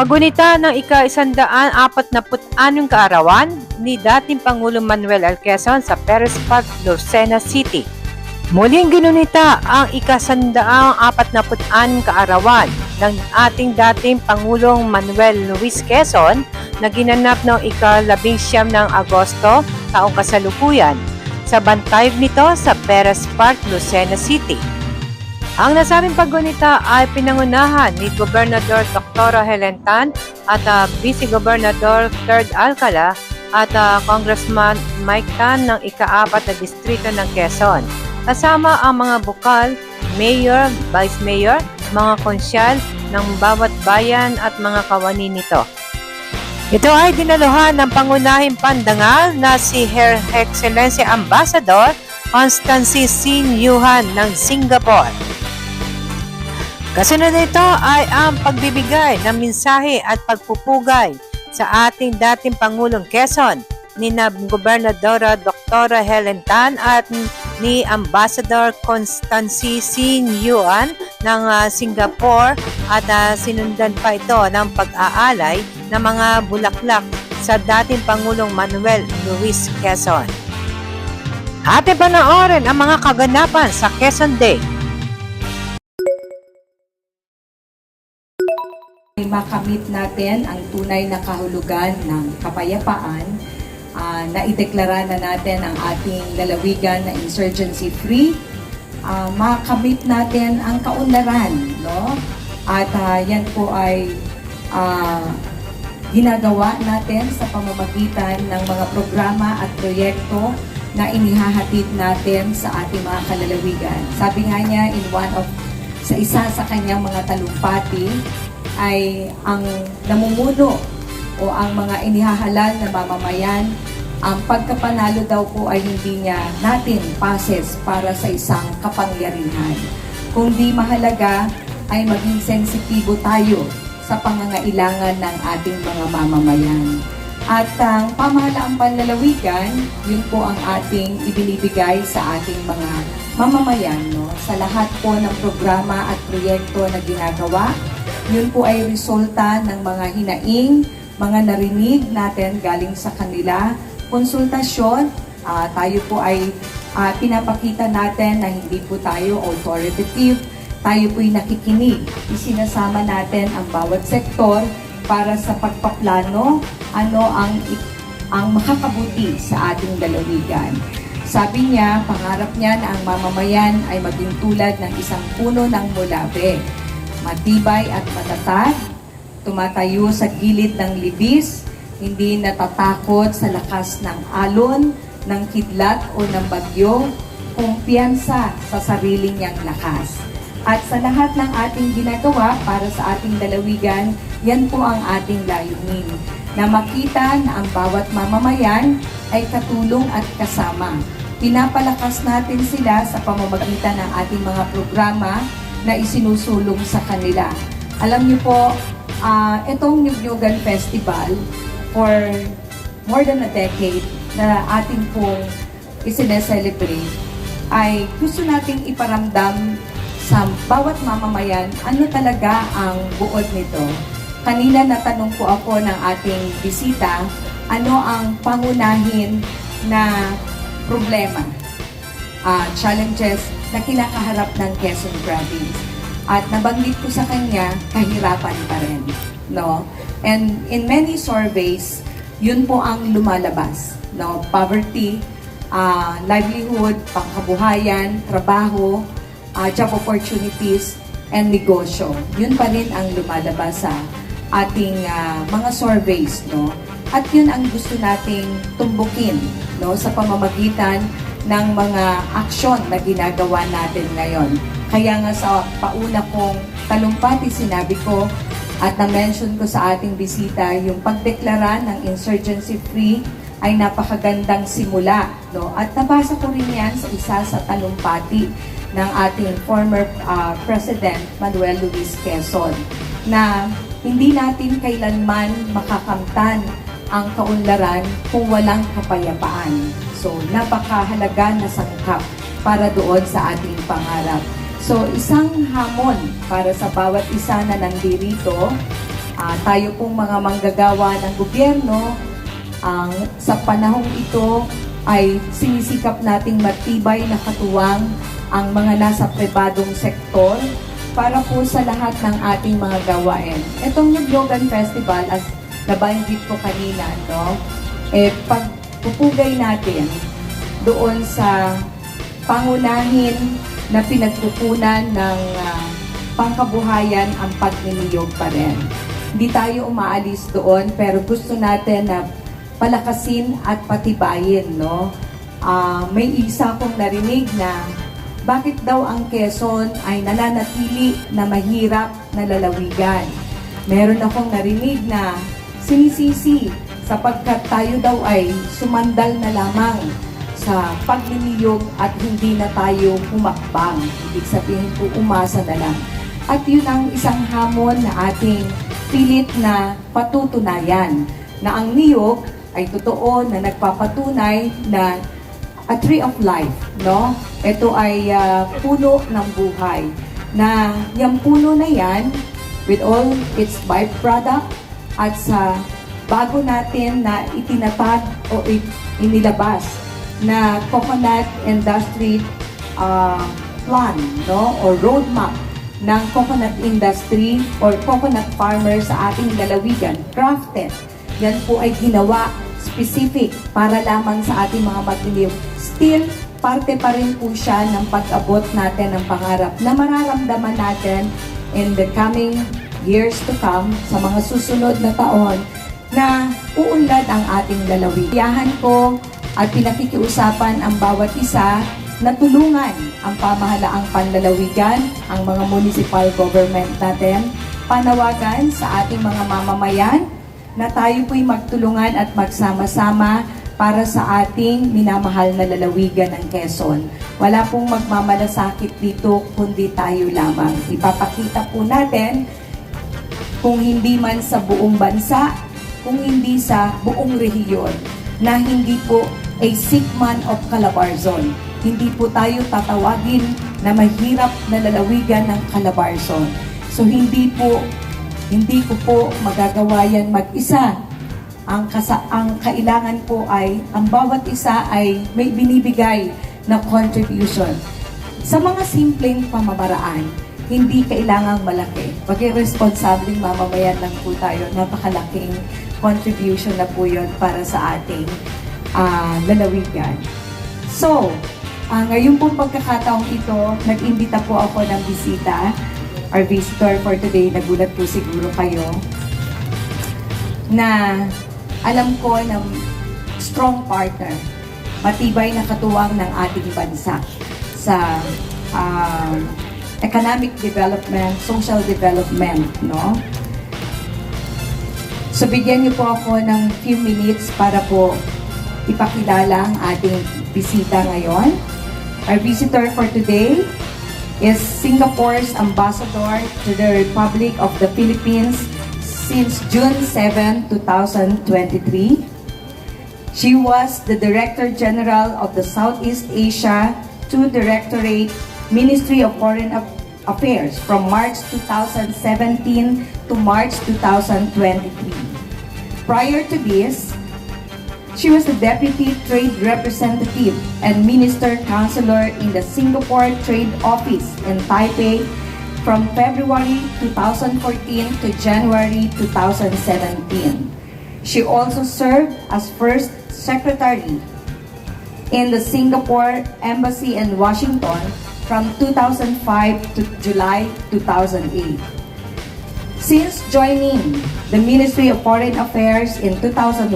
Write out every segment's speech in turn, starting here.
Pagunita ng ika-isandaan apat na anong kaarawan ni dating Pangulong Manuel L. Quezon sa Perez Park, Lucena City. Muling ginunita ang ikasandaang apat na kaarawan ng ating dating Pangulong Manuel Luis Quezon na ginanap noong ika-labing siyam ng Agosto taong kasalukuyan sa bantayog nito sa Perez Park, Lucena City. Ang nasabing paggunita ay pinangunahan ni Gobernador Dr. Helen Tan at uh, Vice Gobernador Third Alcala at uh, Congressman Mike Tan ng ikaapat na distrito ng Quezon. Kasama ang mga bukal, mayor, vice mayor, mga konsyal ng bawat bayan at mga kawani nito. Ito ay dinaluhan ng pangunahing pandangal na si Her Excellency Ambassador Constancy Sin Yuhan ng Singapore. Kasunod nito ay ang pagbibigay ng mensahe at pagpupugay sa ating dating Pangulong Quezon ni na Gobernadora Dr. Helen Tan at ni Ambassador Constancy Sin Yuan ng uh, Singapore at uh, sinundan pa ito ng pag-aalay ng mga bulaklak sa dating Pangulong Manuel Luis Quezon. Ating panoorin ang mga kaganapan sa Quezon Day. Makamit natin ang tunay na kahulugan ng kapayapaan, uh, na ideklara na natin ang ating lalawigan na insurgency-free, uh, makamit natin ang kaunlaran, no? At uh, yan po ay uh, ginagawa natin sa pamamagitan ng mga programa at proyekto na inihahatid natin sa ating mga kalalawigan. Sabi nga niya in one of sa isa sa kanyang mga talumpati, ay ang namumuno o ang mga inihahalal na mamamayan, ang pagkapanalo daw po ay hindi niya natin pases para sa isang kapangyarihan. Kung di mahalaga ay maging sensitibo tayo sa pangangailangan ng ating mga mamamayan. At ang pamahalaang panlalawigan, yun po ang ating ibinibigay sa ating mga mamamayan. No? Sa lahat po ng programa at proyekto na ginagawa, yun po ay resulta ng mga hinaing, mga narinig natin galing sa kanila. Konsultasyon, uh, tayo po ay uh, pinapakita natin na hindi po tayo authoritative, tayo po'y nakikinig. Isinasama natin ang bawat sektor para sa pagpaplano ano ang ang makakabuti sa ating dalawigan. Sabi niya, pangarap niya na ang mamamayan ay maging tulad ng isang puno ng mulabe matibay at matatag, tumatayo sa gilid ng libis, hindi natatakot sa lakas ng alon, ng kidlat o ng bagyo, kumpiyansa sa sarili niyang lakas. At sa lahat ng ating ginagawa para sa ating dalawigan, yan po ang ating layunin. Na makita na ang bawat mamamayan ay katulong at kasama. Pinapalakas natin sila sa pamamagitan ng ating mga programa na isinusulong sa kanila. Alam niyo po, uh, itong Nyugyugan Festival for more than a decade na ating pong isineselebrate ay gusto nating iparamdam sa bawat mamamayan ano talaga ang buod nito. Kanina natanong po ako ng ating bisita, ano ang pangunahin na problema, uh, challenges na kinakaharap ng Quezon Province. At nabanggit ko sa kanya, kahirapan pa rin. No? And in many surveys, yun po ang lumalabas. No? Poverty, uh, livelihood, pangkabuhayan, trabaho, uh, job opportunities, and negosyo. Yun pa rin ang lumalabas sa ating uh, mga surveys. No? At yun ang gusto nating tumbukin no? sa pamamagitan ng mga aksyon na ginagawa natin ngayon. Kaya nga sa pauna kong talumpati sinabi ko at na-mention ko sa ating bisita yung pagdeklara ng insurgency-free ay napakagandang simula. No? At nabasa ko rin yan sa isa sa talumpati ng ating former uh, President Manuel Luis Quezon na hindi natin kailanman makakamtan ang kaunlaran kung walang kapayapaan. So, napakahalaga na sangkap para doon sa ating pangarap. So, isang hamon para sa bawat isa na nandirito Ah, tayo pong mga manggagawa ng gobyerno, ang sa panahong ito ay sinisikap nating matibay na katuwang ang mga nasa pribadong sektor para po sa lahat ng ating mga gawain. Itong Naglogan Festival, as nabanggit ko kanina, no? Eh, pagpupugay natin doon sa pangunahin na pinagkukunan ng ah, pangkabuhayan ang pagniniyog pa rin. Hindi tayo umaalis doon pero gusto natin na palakasin at patibayin, no? Ah, may isa akong narinig na bakit daw ang Quezon ay nananatili na mahirap na lalawigan. Meron akong narinig na sinisisi sapagkat tayo daw ay sumandal na lamang sa pagniniyog at hindi na tayo humakbang. Ibig sabihin po, umasa na lang. At yun ang isang hamon na ating pilit na patutunayan na ang niyog ay totoo na nagpapatunay na a tree of life, no? Ito ay ah, puno ng buhay. Na yung puno na yan, with all its byproduct, at sa bago natin na itinatag o inilabas na coconut industry ah, plan, no? Or roadmap ng coconut industry or coconut farmers sa ating lalawigan, crafted. Yan po ay ginawa specific para lamang sa ating mga magliliw. Still, parte pa rin po siya ng pag-abot natin ng pangarap na mararamdaman natin in the coming years to come, sa mga susunod na taon, na uunlad ang ating lalawigan ko at pinakikiusapan ang bawat isa na tulungan ang pamahalaang panlalawigan, ang mga municipal government natin, panawagan sa ating mga mamamayan na tayo po'y magtulungan at magsama-sama para sa ating minamahal na lalawigan ng Quezon. Wala pong magmamalasakit dito kundi tayo lamang. Ipapakita po natin kung hindi man sa buong bansa, kung hindi sa buong rehiyon, na hindi po a sick man of Calabarzon. Hindi po tayo tatawagin na mahirap na lalawigan ng Calabarzon. So hindi po, hindi ko po magagawa yan mag-isa. Ang, kasa, ang kailangan po ay, ang bawat isa ay may binibigay na contribution. Sa mga simpleng pamamaraan, hindi kailangang malaki. Paging responsableng mamamayan lang po tayo, napakalaking contribution na po yun para sa ating ah, lalawigan. So, ah, ngayon pong pagkakataong ito, nag-imbita po ako ng bisita. Our visitor for today, nagulat po siguro kayo, na alam ko na strong partner, matibay na katuwang ng ating bansa sa ah, economic development, social development, no? So bigyan niyo po ako ng few minutes para po ipakilala ang ating bisita ngayon. Our visitor for today is Singapore's ambassador to the Republic of the Philippines since June 7, 2023. She was the Director General of the Southeast Asia to Directorate Ministry of Foreign Affairs from March 2017 to March 2023. Prior to this, she was the Deputy Trade Representative and Minister Counselor in the Singapore Trade Office in Taipei from February 2014 to January 2017. She also served as First Secretary in the Singapore Embassy in Washington from 2005 to July 2008. Since joining the Ministry of Foreign Affairs in 2001,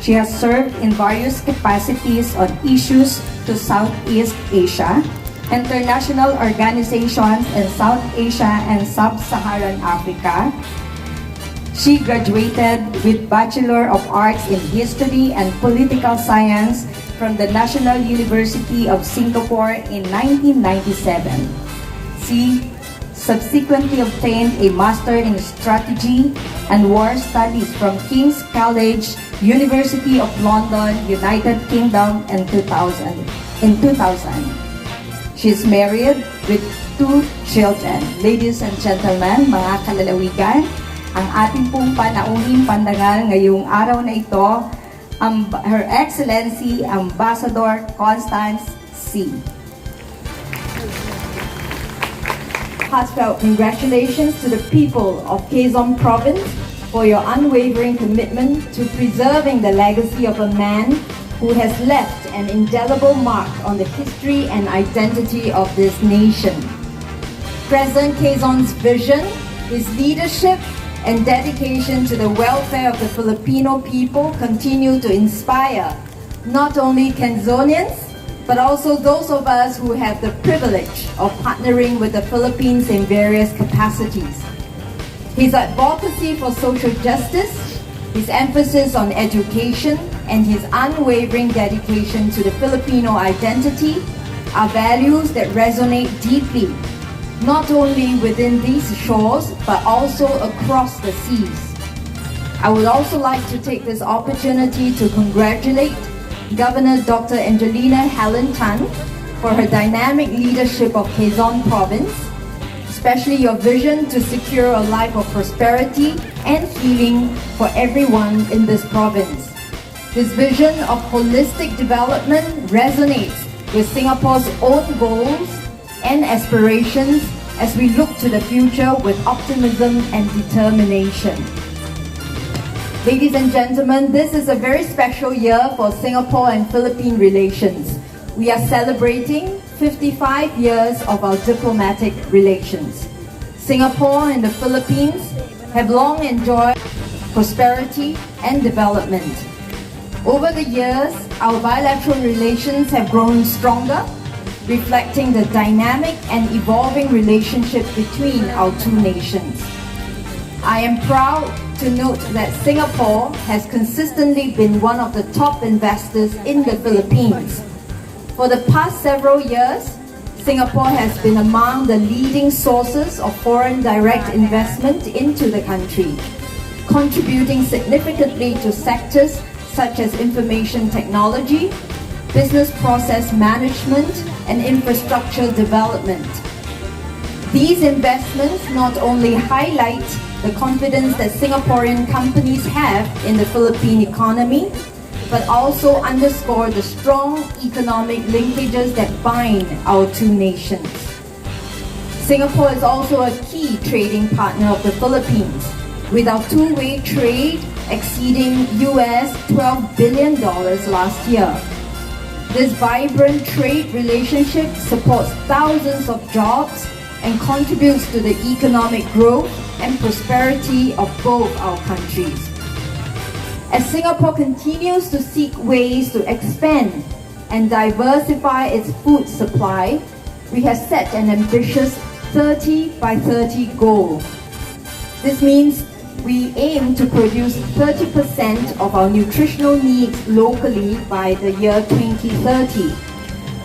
she has served in various capacities on issues to Southeast Asia, international organizations in South Asia and Sub-Saharan Africa. She graduated with Bachelor of Arts in History and Political Science from the National University of Singapore in 1997. She subsequently obtained a Master in Strategy and War Studies from King's College, University of London, United Kingdom in 2000. In 2000. She is married with two children. Ladies and gentlemen, mga kalalawigan, ang ating pong panauhing pandangal ngayong araw na ito, ang Her Excellency Ambassador Constance C. heartfelt congratulations to the people of Quezon Province for your unwavering commitment to preserving the legacy of a man who has left an indelible mark on the history and identity of this nation. President Quezon's vision, his leadership, and dedication to the welfare of the Filipino people continue to inspire not only Quezonians, but also those of us who have the privilege of partnering with the Philippines in various capacities. His advocacy for social justice, his emphasis on education, and his unwavering dedication to the Filipino identity are values that resonate deeply, not only within these shores, but also across the seas. I would also like to take this opportunity to congratulate Governor Dr. Angelina Helen Tan for her dynamic leadership of Quezon Province, especially your vision to secure a life of prosperity and healing for everyone in this province. This vision of holistic development resonates with Singapore's own goals and aspirations as we look to the future with optimism and determination. Ladies and gentlemen, this is a very special year for Singapore and Philippine relations. We are celebrating 55 years of our diplomatic relations. Singapore and the Philippines have long enjoyed prosperity and development. Over the years, our bilateral relations have grown stronger, reflecting the dynamic and evolving relationship between our two nations. I am proud to note that Singapore has consistently been one of the top investors in the Philippines. For the past several years, Singapore has been among the leading sources of foreign direct investment into the country, contributing significantly to sectors such as information technology, business process management, and infrastructure development. These investments not only highlight the confidence that Singaporean companies have in the Philippine economy, but also underscore the strong economic linkages that bind our two nations. Singapore is also a key trading partner of the Philippines, with our two-way trade exceeding US $12 billion last year. This vibrant trade relationship supports thousands of jobs and contributes to the economic growth and prosperity of both our countries. As Singapore continues to seek ways to expand and diversify its food supply, we have set an ambitious 30 by 30 goal. This means we aim to produce 30% of our nutritional needs locally by the year 2030.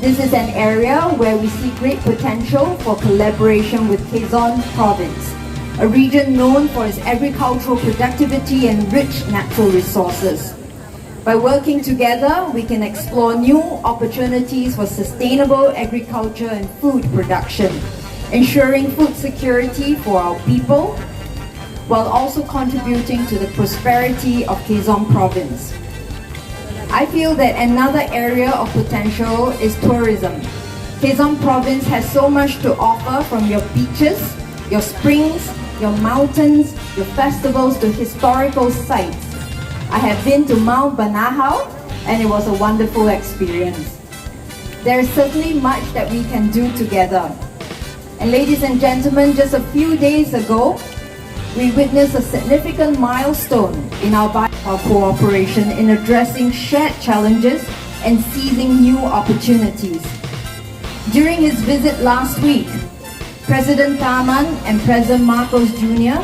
This is an area where we see great potential for collaboration with Quezon Province, a region known for its agricultural productivity and rich natural resources. By working together, we can explore new opportunities for sustainable agriculture and food production, ensuring food security for our people, while also contributing to the prosperity of Quezon Province. I feel that another area of potential is tourism. Quezon Province has so much to offer from your beaches, your springs, your mountains, your festivals to historical sites. I have been to Mount Banahao and it was a wonderful experience. There is certainly much that we can do together. And ladies and gentlemen, just a few days ago, we witnessed a significant milestone in our bilateral cooperation in addressing shared challenges and seizing new opportunities. During his visit last week, President Taman and President Marcos Jr.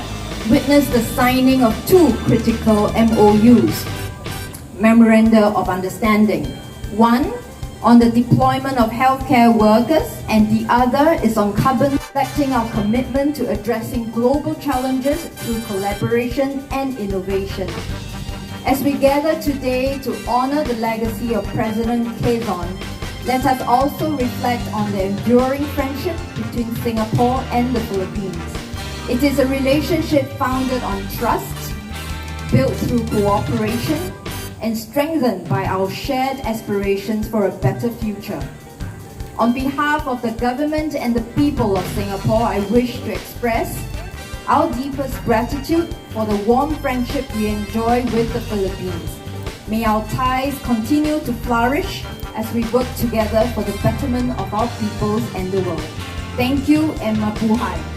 witnessed the signing of two critical MOUs, Memoranda of Understanding. One on the deployment of healthcare workers, and the other is on carbon, reflecting our commitment to addressing global challenges through collaboration and innovation. As we gather today to honor the legacy of President Quezon, let us also reflect on the enduring friendship between Singapore and the Philippines. It is a relationship founded on trust, built through cooperation, and strengthened by our shared aspirations for a better future. On behalf of the government and the people of Singapore, I wish to express our deepest gratitude for the warm friendship we enjoy with the Philippines. May our ties continue to flourish as we work together for the betterment of our peoples and the world. Thank you and mabuhay.